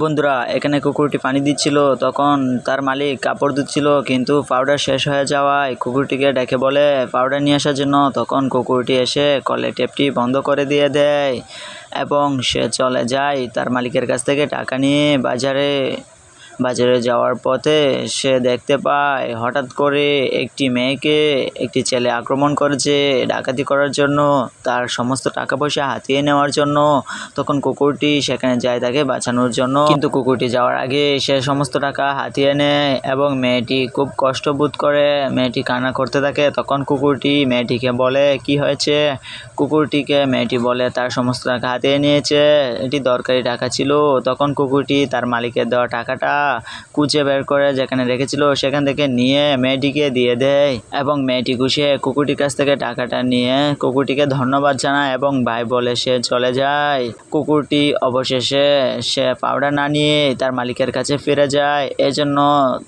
বন্ধুরা, এখানে কুকুরটি পানি দিচ্ছিল, তখন তার মালিক কাপড় ধুচ্ছিল, কিন্তু পাউডার শেষ হয়ে যাওয়ায় কুকুরটিকে ডেকে বলে পাউডার নিয়ে আসার জন্য। তখন কুকুরটি এসে কলে টেপটি বন্ধ করে দিয়ে দেয় এবং সে চলে যায় তার মালিকের কাছ থেকে টাকা নিয়ে বাজারে। বাজারে যাওয়ার পথে সে দেখতে পায়, হঠাৎ করে একটি মেয়েকে একটি ছেলে আক্রমণ করেছে ডাকাতি করার জন্য। তার সমস্ত টাকা পয়সা হাতিয়ে নেওয়ার জন্য। তখন কুকুরটি সেখানে যায় তাকে বাঁচানোর জন্য। কিন্তু কুকুরটি যাওয়ার আগে সে সমস্ত টাকা হাতিয়ে নেয় এবং মেয়েটি খুব কষ্ট বোধ করে। মেয়েটি কান্না করতে থাকে। তখন কুকুরটি মেয়েটিকে বলে, কি হয়েছে? কুকুরটিকে মেয়েটি বলে, তার সমস্ত টাকা হাতিয়ে নিয়েছে। এটি দরকারি টাকা ছিল। তখন কুকুরটি তার মালিকের দেওয়া টাকাটা কুচে বের করে যেখানে রেখেছিল, সেখান থেকে নিয়ে মেয়েটিকে দিয়ে দেয় এবং মেয়েটি খুশি কুকুরটির কাছ থেকে টাকাটা নিয়ে কুকুরটিকে ধন্যবাদ জানায় এবং ভাই বলে সে চলে যায়। কুকুরটি অবশেষে সে পাউডার না নিয়ে তার মালিকের কাছে ফিরে যায়। এজন্য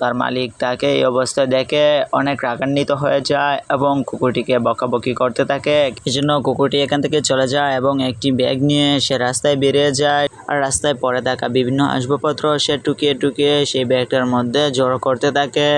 তার মালিক তাকে এই অবস্থায় দেখে অনেক রাগান্বিত হয়ে যায় এবং কুকুরটিকে বকাবকি করতে থাকে। এজন্য কুকুরটি এখান থেকে চলে যায় এবং একটি ব্যাগ নিয়ে সে রাস্তায় বেরিয়ে যায়। আর রাস্তায় পড়ে থাকা বিভিন্ন আসবাবপত্র সে টুকিয়ে টুকিয়ে সেই ব্যাগটার মধ্যে জড়ো করতে থাকে।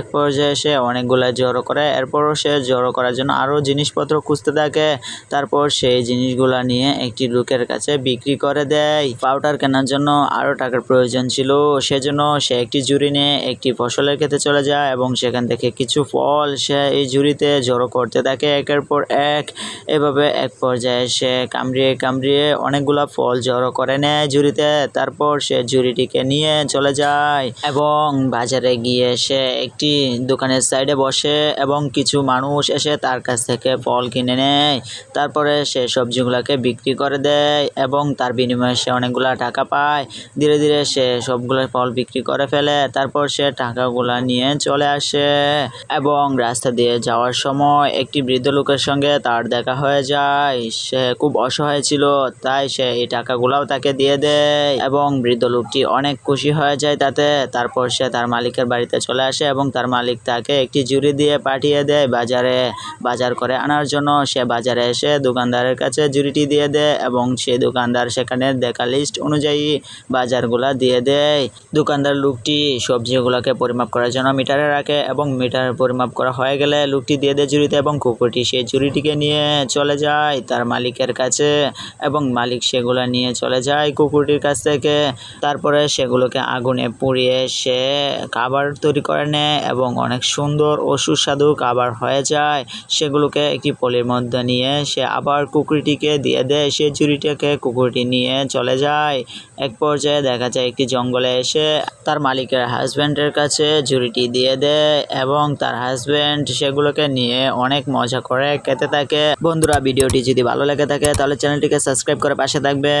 এক পর্যায়ে সে অনেকগুলো জড়ো করে, এরপরও সে জড়ো করার জন্য আরও জিনিসপত্র খুঁজতে থাকে। তারপর সেই জিনিসগুলা নিয়ে একটি লোকের কাছে বিক্রি করে দেয়। পাউডার কেনার জন্য আরও টাকার প্রয়োজন ছিল। সেজন্য সে একটি ঝুড়ি নিয়ে একটি ফসলের খেতে চলে যায় এবং সেখান থেকে কিছু ফল সে এই ঝুড়িতে জড়ো করতে থাকে একের পর এক। এভাবে এক পর্যায়ে সে কামড়িয়ে কামড়িয়ে অনেকগুলা ফল জড়ো করে নেয় ঝুড়িতে। তারপর সে ঝুড়িটিকে নিয়ে চলে যায়। এবং বাজারে গিয়ে সে একটি দোকানের সাইডে বসে এবং কিছু মানুষ এসে তার কাছ থেকে ফল কিনে নেয়। তারপরে সে সবজিগুলোকে বিক্রি করে দেয় এবং তার বিনিময়ে সে অনেকগুলা টাকা পায়। ধীরে ধীরে সে সবগুলো ফল বিক্রি করে ফেলে। তারপর সে টাকাগুলা নিয়ে চলে আসে এবং রাস্তা দিয়ে যাওয়ার সময় একটি বৃদ্ধ লোকের সঙ্গে তার দেখা হয়ে যায়। সে খুব অসহায় ছিল, তাই সে এই টাকাগুলাও তাকে দিয়ে দেয় এবং বৃদ্ধ লোকটি অনেক খুশি হয়ে যায় তাতে তারপর সে তার মালিকের বাড়িতে চলে আসে এবং তার মালিক তাকে একটি জুড়ি দিয়ে পাঠিয়ে দেয় বাজারে। বাজার করে আনার জন্য সে বাজারে এসে দোকানদারের কাছে জুড়িটি দিয়ে দেয় এবং সে দোকানদার সেখানে দেখা লিস্ট অনুযায়ী বাজারগুলা দিয়ে দেয়। দোকানদার লোকটি সবজিগুলোকে পরিমাপ করার জন্য মিটারে রাখে এবং মিটার পরিমাপ করা হয়ে গেলে লোকটি দিয়ে দেয় জুড়িতে এবং কুকুরটি সেই জুড়িটিকে নিয়ে চলে যায় তার মালিকের কাছে এবং মালিক সেগুলো নিয়ে চলে যায় কুকুরটির কাছ থেকে। তারপরে সেগুলোকে আগুনে পুড়িয়ে সে খাবার তৈরি করে নেয় এবং অনেক সুন্দর ও সুস্বাদু খাবার হয়ে যায়। সেগুলোকে একটি পলির মধ্যে নিয়ে সে আবার কুকুরটিকে দিয়ে দেয়। সে চুরিটাকে কুকুরটি নিয়ে চলে যায়। এক পর্যায়ে দেখা যায় একটি জঙ্গলে এসে তার মালিকের হাজব্যান্ডের কাছে ঝুড়িটি দিয়ে দেয় এবং তার হাজব্যান্ড সেগুলোকে নিয়ে অনেক মজা করে খেতে থাকে। বন্ধুরা, ভিডিওটি যদি ভালো লেগে থাকে তাহলে চ্যানেলটিকে সাবস্ক্রাইব করে পাশে থাকবে।